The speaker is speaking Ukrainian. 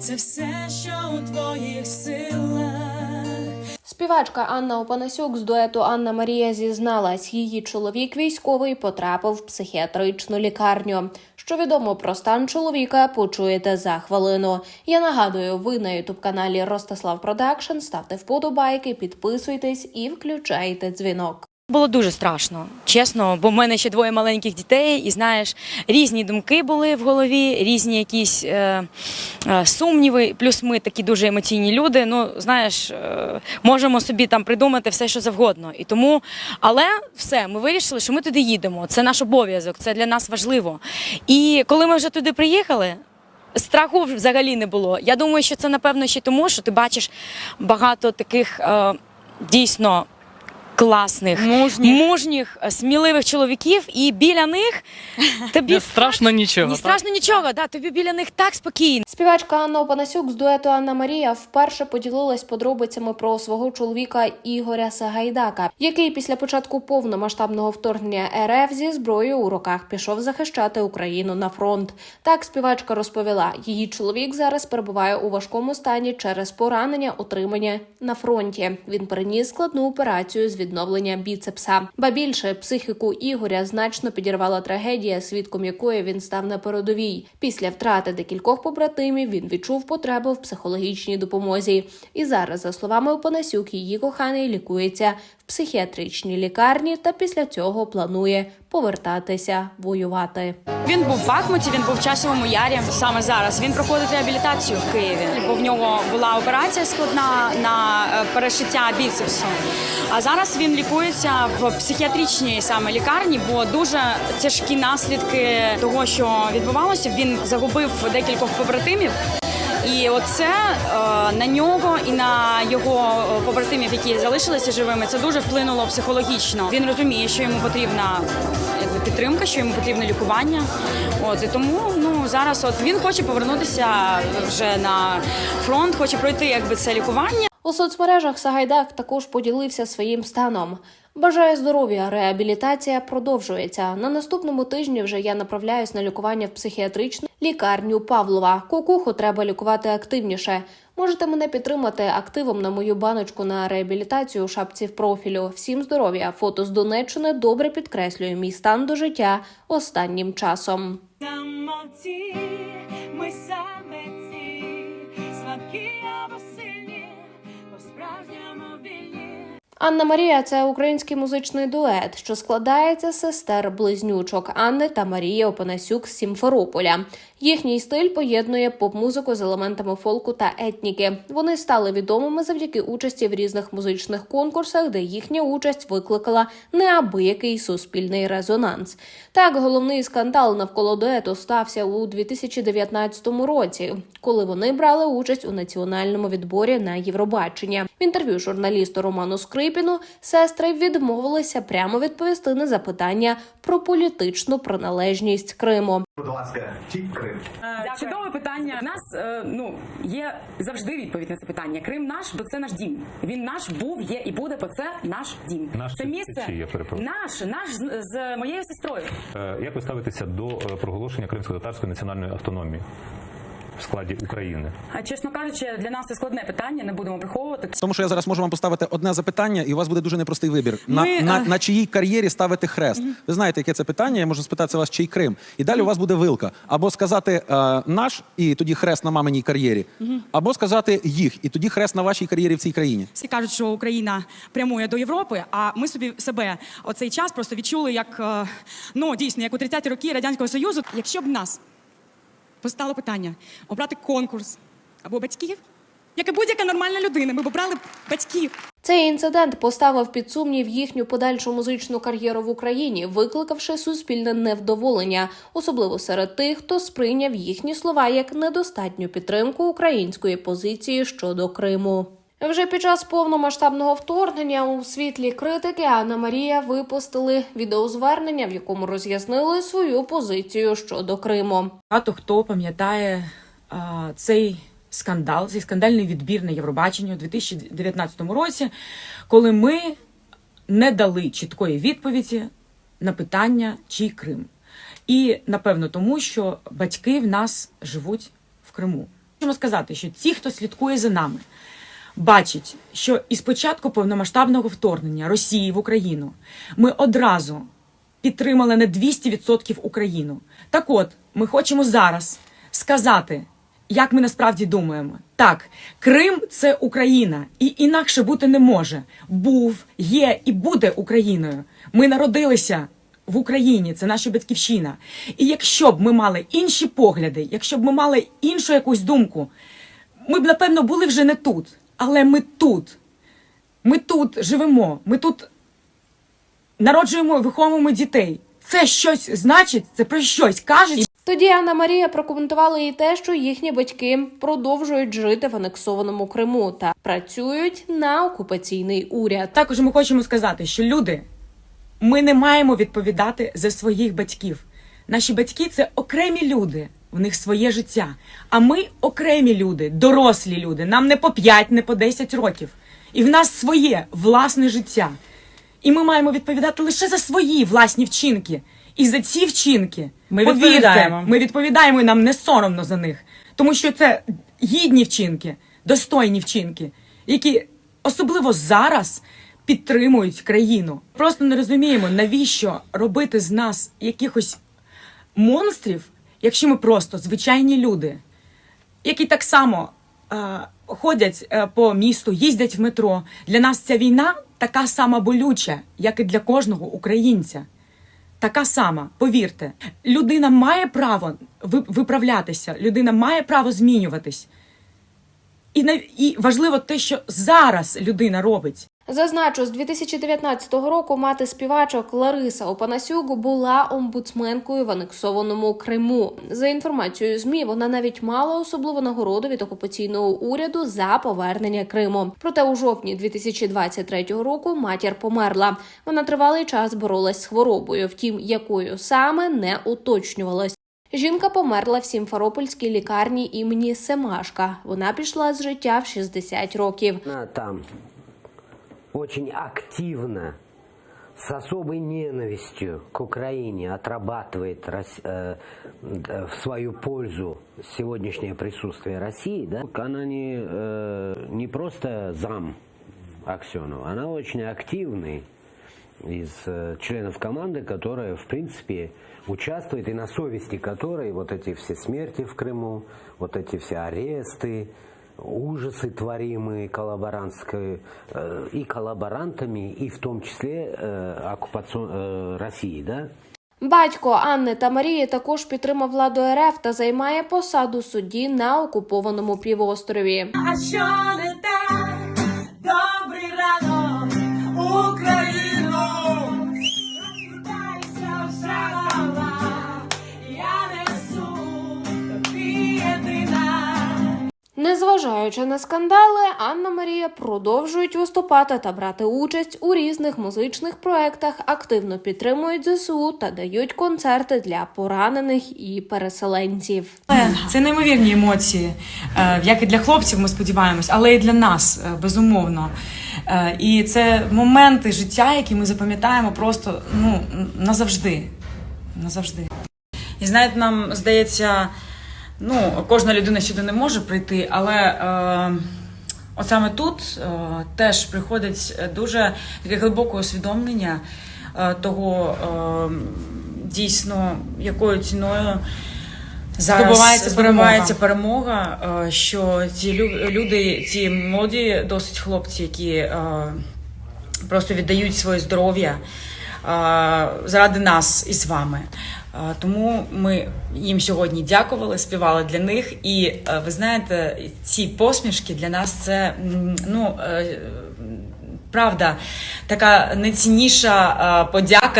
це все, що у твоїх силах. Співачка Анна Опанасюк з дуету Анна Марія зізналась, її чоловік військовий потрапив в психіатричну лікарню. Що відомо про стан чоловіка, почуєте за хвилину. Я нагадую, ви на ютуб каналі Ростислав Продакшн. Ставте вподобайки, підписуйтесь і включайте дзвінок. Було дуже страшно, чесно, бо в мене ще двоє маленьких дітей, і знаєш, різні думки були в голові, різні якісь е, е, сумніви. Плюс ми такі дуже емоційні люди. Ну, знаєш, е, можемо собі там придумати все, що завгодно. І тому, але все, ми вирішили, що ми туди їдемо. Це наш обов'язок, це для нас важливо. І коли ми вже туди приїхали. Страху взагалі не було. Я думаю, що це напевно ще тому, що ти бачиш багато таких е, дійсно класних, Мужніх. мужніх, е, сміливих чоловіків, і біля них тобі Не страшно нічого. не так? страшно нічого. Да, тобі біля них так спокійно. Співачка Анна Опанасюк з дуету Анна Марія вперше поділилась подробицями про свого чоловіка Ігоря Сагайдака, який після початку повномасштабного вторгнення РФ зі зброєю у руках пішов захищати Україну на фронт. Так співачка розповіла, її чоловік зараз перебуває у важкому стані через поранення, отримання на фронті. Він переніс складну операцію з відновлення біцепса. Ба більше психіку Ігоря значно підірвала трагедія, свідком якої він став на передовій. Після втрати декількох побратимів він відчув потребу в психологічній допомозі. І зараз, за словами Опанасюк, її коханий лікується психіатричній лікарні та після цього планує повертатися воювати. Він був в Бахмуті, він був в часовому ярі. Саме зараз він проходить реабілітацію в Києві. Бо в нього була операція складна на е, перешиття біцепсу. А зараз він лікується в психіатричній саме лікарні, бо дуже тяжкі наслідки того, що відбувалося. Він загубив декількох побратимів. І оце е, на нього і на його е, побратимів, які залишилися живими, це дуже вплинуло психологічно. Він розуміє, що йому потрібна якби, підтримка, що йому потрібне лікування. От і тому ну зараз от він хоче повернутися вже на фронт, хоче пройти якби це лікування. У соцмережах Сагайдак також поділився своїм станом. Бажаю здоров'я, реабілітація продовжується. На наступному тижні вже я направляюсь на лікування в психіатричну лікарню Павлова. Кукуху треба лікувати активніше. Можете мене підтримати активом на мою баночку на реабілітацію у шапці в профілю. Всім здоров'я! Фото з Донеччини добре підкреслює мій стан до життя останнім часом. Анна Марія це український музичний дует, що складається з сестер близнючок Анни та Марії Опанасюк з Сімферополя. Їхній стиль поєднує поп-музику з елементами фолку та етніки. Вони стали відомими завдяки участі в різних музичних конкурсах, де їхня участь викликала неабиякий суспільний резонанс. Так, головний скандал навколо дуету стався у 2019 році, коли вони брали участь у національному відборі на Євробачення. В інтерв'ю журналісту Роману Скрипіну сестри відмовилися прямо відповісти на запитання про політичну приналежність Криму. Будь ласка, ті Крим. Е, Чудове питання. У нас е, ну є завжди відповідь на це питання. Крим наш, бо це наш дім. Він наш був, є і буде, бо це наш дім. Наш це це місце чи я перепрошую? наш, наш з, з моєю сестрою. Е, Як ви ставитеся до е, проголошення кримсько-татарської національної автономії в складі України? А чесно кажучи, для нас це складне питання. Не будемо приховувати. Тому що я зараз можу вам поставити одне запитання, і у вас буде дуже непростий вибір. На, Ми, на, е, на чиїй кар'єрі ставити хрест? Ви знаєте, яке це питання? Я можу спитатися вас, чий Крим. І далі у вас буде вилка. Або сказати е, наш, і тоді хрест на маминій кар'єрі, або сказати їх, і тоді хрест на вашій кар'єрі в цій країні. Всі кажуть, що Україна прямує до Європи, а ми собі себе оцей час просто відчули як е, ну дійсно, як у 30-ті роки радянського союзу. Якщо б нас постало питання обрати конкурс або батьків, як і будь-яка нормальна людина, ми б обрали батьків. Цей інцидент поставив під сумнів їхню подальшу музичну кар'єру в Україні, викликавши суспільне невдоволення, особливо серед тих, хто сприйняв їхні слова як недостатню підтримку української позиції щодо Криму. Вже під час повномасштабного вторгнення у світлі критики Анна Марія випустили відеозвернення, в якому роз'яснили свою позицію щодо Криму. Багато хто пам'ятає цей скандал, цей скандальний відбір на Євробачення у 2019 році, коли ми не дали чіткої відповіді на питання, чий Крим. І напевно тому, що батьки в нас живуть в Криму. Хочемо сказати, що ті, хто слідкує за нами, бачать, що із початку повномасштабного вторгнення Росії в Україну ми одразу підтримали на 200% Україну. Так от, ми хочемо зараз сказати, як ми насправді думаємо. Так, Крим це Україна, і інакше бути не може. Був, є і буде Україною. Ми народилися в Україні, це наша батьківщина. І якщо б ми мали інші погляди, якщо б ми мали іншу якусь думку, ми б, напевно, були вже не тут. Але ми тут. Ми тут живемо, ми тут народжуємо і виховуємо дітей. Це щось значить, це про щось каже. Тоді Анна Марія прокоментувала і те, що їхні батьки продовжують жити в анексованому Криму та працюють на окупаційний уряд. Також ми хочемо сказати, що люди, ми не маємо відповідати за своїх батьків. Наші батьки це окремі люди, в них своє життя. А ми окремі люди, дорослі люди. Нам не по 5, не по 10 років. І в нас своє власне життя. І ми маємо відповідати лише за свої власні вчинки. І за ці вчинки Ми повірте, відповідаємо. Ми відповідаємо і нам не соромно за них. Тому що це гідні вчинки, достойні вчинки, які особливо зараз підтримують країну. Просто не розуміємо, навіщо робити з нас якихось монстрів, якщо ми просто звичайні люди, які так само е, ходять е, по місту, їздять в метро. Для нас ця війна така сама болюча, як і для кожного українця. Така сама, повірте, людина має право виправлятися, людина має право змінюватись. І, і важливо те, що зараз людина робить. Зазначу, з 2019 року мати співачок Лариса Опанасюк була омбудсменкою в анексованому Криму. За інформацією змі, вона навіть мала особливу нагороду від окупаційного уряду за повернення Криму. Проте у жовтні 2023 року матір померла. Вона тривалий час боролась з хворобою. Втім, якою саме не уточнювалось. Жінка померла в Сімферопольській лікарні імені Семашка. Вона пішла з життя в 60 років. Там очень активно, с особой ненавистью к Украине отрабатывает Рос- э, д- в свою пользу сегодняшнее присутствие России, да? Она не, э, не просто зам Аксенова, она очень активный из э, членов команды, которая, в принципе, участвует и на совести которой вот эти все смерти в Крыму, вот эти все аресты, ужасы, творимые коллаборантской, э, и коллаборантами, и в том числе э, оккупацион- э, России, да? Батько Анни та Марії також підтримав владу РФ та займає посаду судді на окупованому півострові. А що не Незважаючи на скандали, Анна Марія продовжують виступати та брати участь у різних музичних проектах, активно підтримують ЗСУ та дають концерти для поранених і переселенців. Це неймовірні емоції, е, як і для хлопців, ми сподіваємось, але і для нас, е, безумовно. Е, І це моменти життя, які ми запам'ятаємо просто ну, назавжди. назавжди. І знаєте, нам здається, ну, кожна людина сюди не може прийти, але е, от саме тут е, теж приходить дуже таке глибоке усвідомлення е, того е, дійсно, якою ціною зараз Здобувається перемога, е, що ці лю- люди, ці молоді досить хлопці, які е, просто віддають своє здоров'я заради нас і з вами. Тому ми їм сьогодні дякували, співали для них. І е, ви знаєте, ці посмішки для нас це ну. е, Правда, така найцінніша подяка